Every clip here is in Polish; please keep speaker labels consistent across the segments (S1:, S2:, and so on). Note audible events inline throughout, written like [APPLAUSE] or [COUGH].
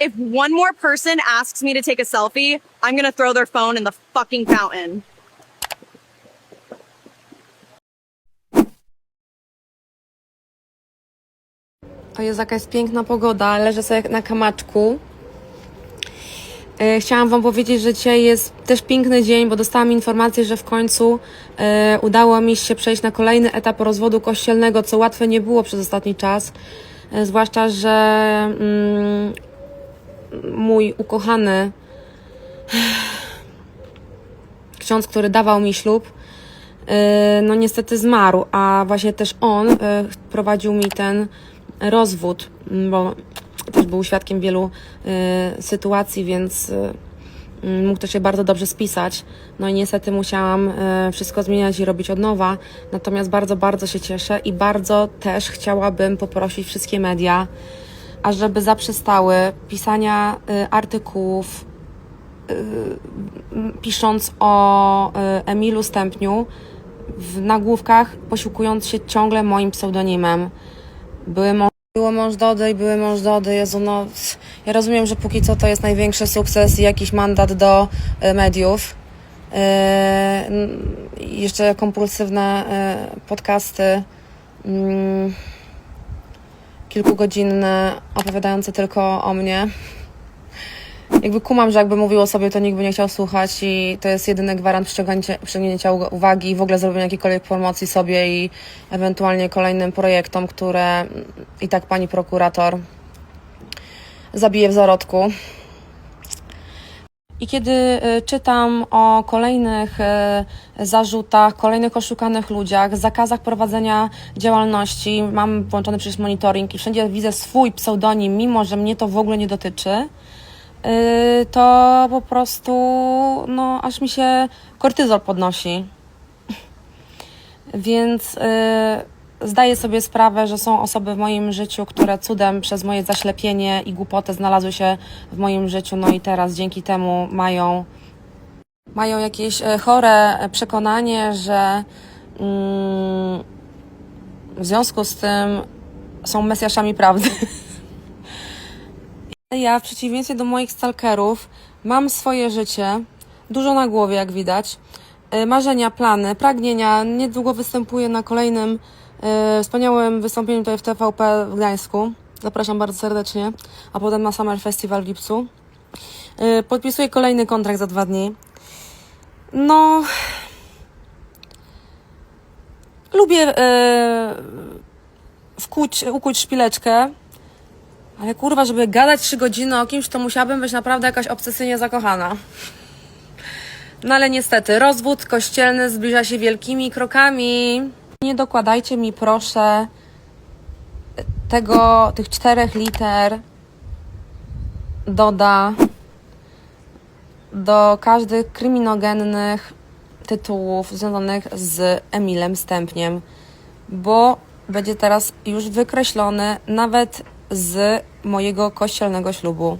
S1: If one more person asks me to take a selfie, I'm gonna throw their phone in the fucking fountain.
S2: To jest jakaś piękna pogoda, leżę sobie na kamaczku. E, Chciałam Wam powiedzieć, że dzisiaj jest też piękny dzień, bo dostałam informację, że w końcu e, udało mi się przejść na kolejny etap rozwodu kościelnego, co łatwe nie było przez ostatni czas. E, zwłaszcza, że mm, mój ukochany ksiądz, który dawał mi ślub, e, no niestety zmarł, a właśnie też on e, prowadził mi ten rozwód, bo też był świadkiem wielu e, sytuacji, więc mógł to się bardzo dobrze spisać. No i niestety musiałam wszystko zmieniać i robić od nowa. Natomiast bardzo, bardzo się cieszę i bardzo też chciałabym poprosić wszystkie media, ażeby zaprzestały pisania e, artykułów, pisząc o y, Emilu Stępniu w nagłówkach, posiłkując się ciągle moim pseudonimem. Były mąż, było mąż Dody i były mąż Dody. Jezu, no, ja rozumiem, że póki co to jest największy sukces i jakiś mandat do y, mediów. Y, i jeszcze kompulsywne y, podcasty. Mm, kilkugodzinne, opowiadające tylko o mnie jakby kumam, że jakby mówił o sobie, to nikt by nie chciał słuchać i to jest jedyny gwarant przyciągnięcia, uwagi i w ogóle zrobienia jakiejkolwiek promocji sobie i ewentualnie kolejnym projektom, które i tak pani prokurator zabije w zarodku. I kiedy y, czytam o kolejnych y, zarzutach, kolejnych oszukanych ludziach, zakazach prowadzenia działalności, mam włączony przecież monitoring i wszędzie widzę swój pseudonim, mimo że mnie to w ogóle nie dotyczy, y, to po prostu, no, aż mi się kortyzol podnosi. [LAUGHS] Więc zdaję sobie sprawę, że są osoby w moim życiu, które cudem przez moje zaślepienie i głupotę znalazły się w moim życiu, no i teraz dzięki temu mają, mają jakieś e, chore przekonanie, że mm, w związku z tym są mesjaszami prawdy. [LAUGHS] Ja, w przeciwieństwie do moich stalkerów, mam swoje życie, dużo na głowie, jak widać, marzenia, plany, pragnienia. Niedługo występuję na kolejnym e, wspaniałym wystąpieniu tutaj w TVP w Gdańsku. Zapraszam bardzo serdecznie. A potem na Summer Festival w lipcu. E, podpisuję kolejny kontrakt za dwa dni. No. Lubię e, wkuć, ukuć szpileczkę. Ale kurwa, żeby gadać trzy godziny o kimś, to musiałabym być naprawdę jakaś obsesyjnie zakochana. No ale niestety, rozwód kościelny zbliża się wielkimi krokami. Nie dokładajcie mi proszę tego, tych czterech liter doda do każdych kryminogennych tytułów związanych z Emilem Stępniem, bo będzie teraz już wykreślony nawet z mojego kościelnego ślubu.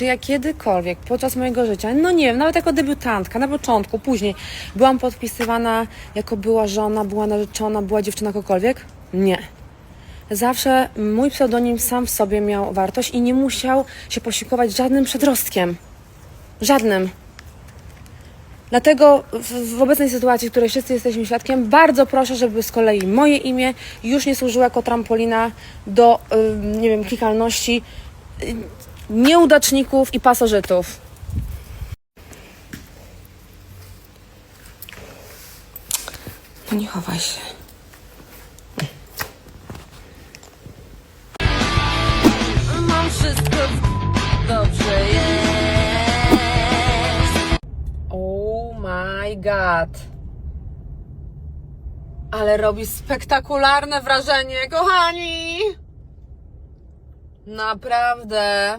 S2: Czy ja kiedykolwiek podczas mojego życia, no nie wiem, nawet jako debiutantka, na początku, później, byłam podpisywana jako była żona, była narzeczona, była dziewczyna kogokolwiek? Nie. Zawsze mój pseudonim sam w sobie miał wartość i nie musiał się posiłkować żadnym przedrostkiem. Żadnym. Dlatego w, w obecnej sytuacji, której wszyscy jesteśmy świadkiem, bardzo proszę, żeby z kolei moje imię już nie służyło jako trampolina do, y, nie wiem, klikalności y, nieudaczników i pasożytów. No nie chowaj się.
S3: Mam wszystko dobrze jest.
S2: Oh my god. Ale robi spektakularne wrażenie, kochani! Naprawdę.